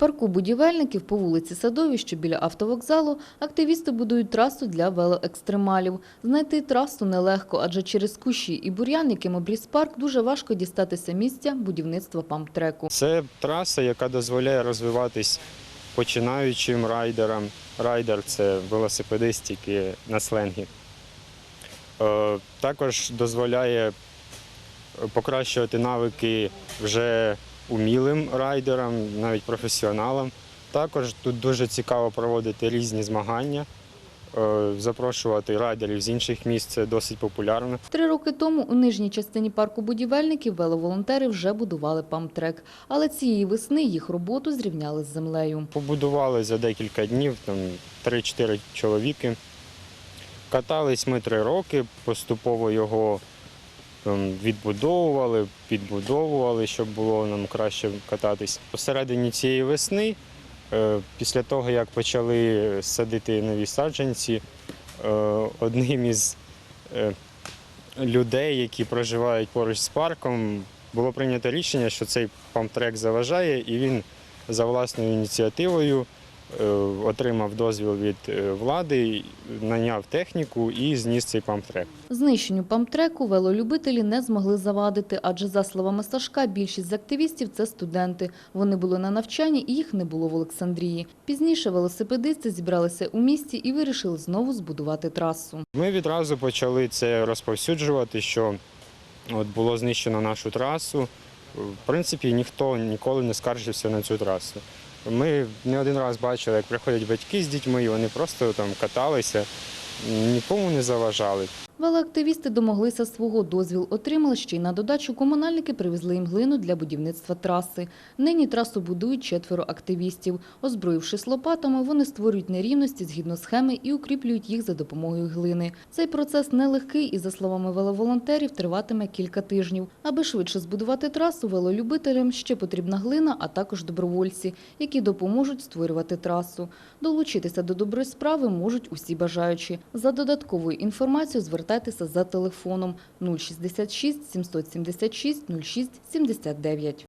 парку будівельників по вулиці Садовій, біля автовокзалу, активісти будують трасу для велоекстремалів. Знайти трасу нелегко, адже через кущі і бур'ян, яким обріз парк, дуже важко дістатися місця будівництва памптреку. Це траса, яка дозволяє розвиватись починаючим райдерам. Райдер це велосипедист, тільки на сленгі. Е, Також дозволяє покращувати навики вже умілим райдерам, навіть професіоналам. Також тут дуже цікаво проводити різні змагання, е, запрошувати райдерів з інших міст, це досить популярно. Три роки тому у нижній частині парку будівельників веловолонтери вже будували памтрек, але цієї весни їх роботу зрівняли з землею. Побудували за декілька днів, там 3-4 чоловіки. Катались ми три роки, поступово його відбудовували, підбудовували, щоб було нам краще кататись. Посередині цієї весни, е, після того, як почали садити нові саджанці, е, одним із е, людей, які проживають поруч з парком, було прийнято рішення, що цей памтрек заважає, і він за власною ініціативою отримав дозвіл від е, влади, наняв техніку і зніс цей памптрек. Знищенню памтреку велолюбителі не змогли завадити, адже, за словами Сашка, більшість з активістів – це студенти. Вони були на навчанні і їх не було в Олександрії. Пізніше велосипедисти зібралися у місті і вирішили знову збудувати трасу. Ми відразу почали це розповсюджувати, що от було знищено нашу трасу. В принципі, ніхто ніколи не скаржився на цю трасу. Ми не один раз бачили, як приходять батьки з дітьми, і вони просто там каталися, нікому не заважали. Велоактивісти домоглися свого дозвіл, отримали ще й на додачу комунальники привезли їм глину для будівництва траси. Нині трасу будують четверо активістів. Озброївшись лопатами, вони створюють нерівності згідно схеми і укріплюють їх за допомогою глини. Цей процес нелегкий і, за словами веловолонтерів, триватиме кілька тижнів. Аби швидше збудувати трасу, велолюбителям ще потрібна глина, а також добровольці, які допоможуть створювати трасу. Долучитися до доброї справи можуть усі бажаючі. За додатковою інформацією звертайтеся за телефоном 066 776 06 79.